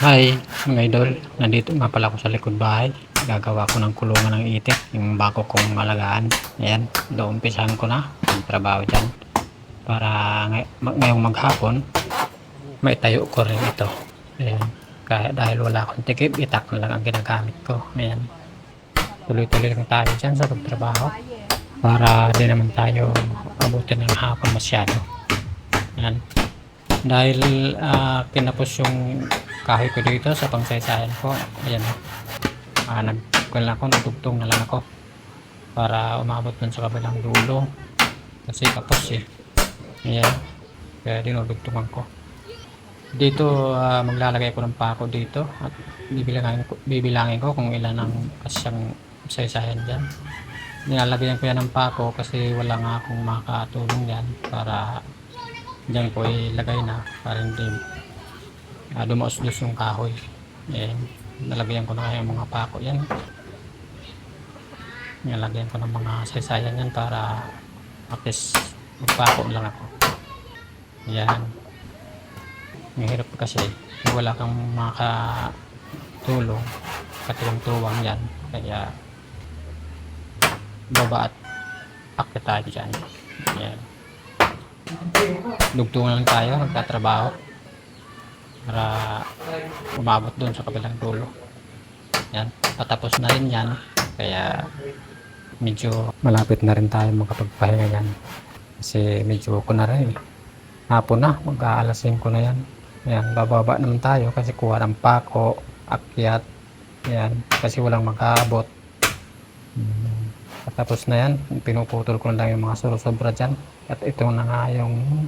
Hi, mga idol. Nandito nga pala ako sa likod bahay. Gagawa ko ng kulungan ng itik, yung bako kong malagaan. Ayan, doon umpisahan ko na ang trabaho dyan. Para ngay ngayong maghapon, may tayo ko rin ito. Ayan, kaya dahil wala akong tikip, itak na lang ang ginagamit ko. Ayan, tuloy-tuloy lang tayo dyan sa pagtrabaho. Para di naman tayo abutin ng hapon masyado. Ayan. Dahil ah, kinapos yung kahoy ko dito sa pangsaysayan ko. Ayan. Ah, nag wala ako, nagtugtong na lang ako. Para umabot dun sa kabilang dulo. Kasi kapos eh. Ayan. Kaya dinudugtungan ko. Dito ah, maglalagay ko ng pako dito at bibilangin ko, bibilangin ko kung ilan ang kasyang saysayan dyan. Nilalagyan ko yan ng pako kasi wala nga akong makatulong yan para Diyan ko ilagay na para hindi uh, dumaos-dos yung kahoy. Eh, nalagyan ko na yung mga pako yan. Nilagyan ko ng mga saysayan yan para least magpako lang ako. Yan. Ang hirap kasi wala kang makatulong katuwang-tuwang yan. Kaya baba at akit tayo dyan. Yan dugtungan lang tayo, nagtatrabaho para umabot doon sa kabilang dulo. Yan, patapos na rin yan. Kaya medyo malapit na rin tayo makapagpahinga yan. Kasi medyo ko na rin. Hapon na, mag-aalas 5 na yan. Yan, bababa naman tayo kasi kuha ng pako, akyat. Yan, kasi walang makaabot. Hmm. Tapos na yan, pinuputol ko na lang yung mga susobra dyan. At ito na nga yung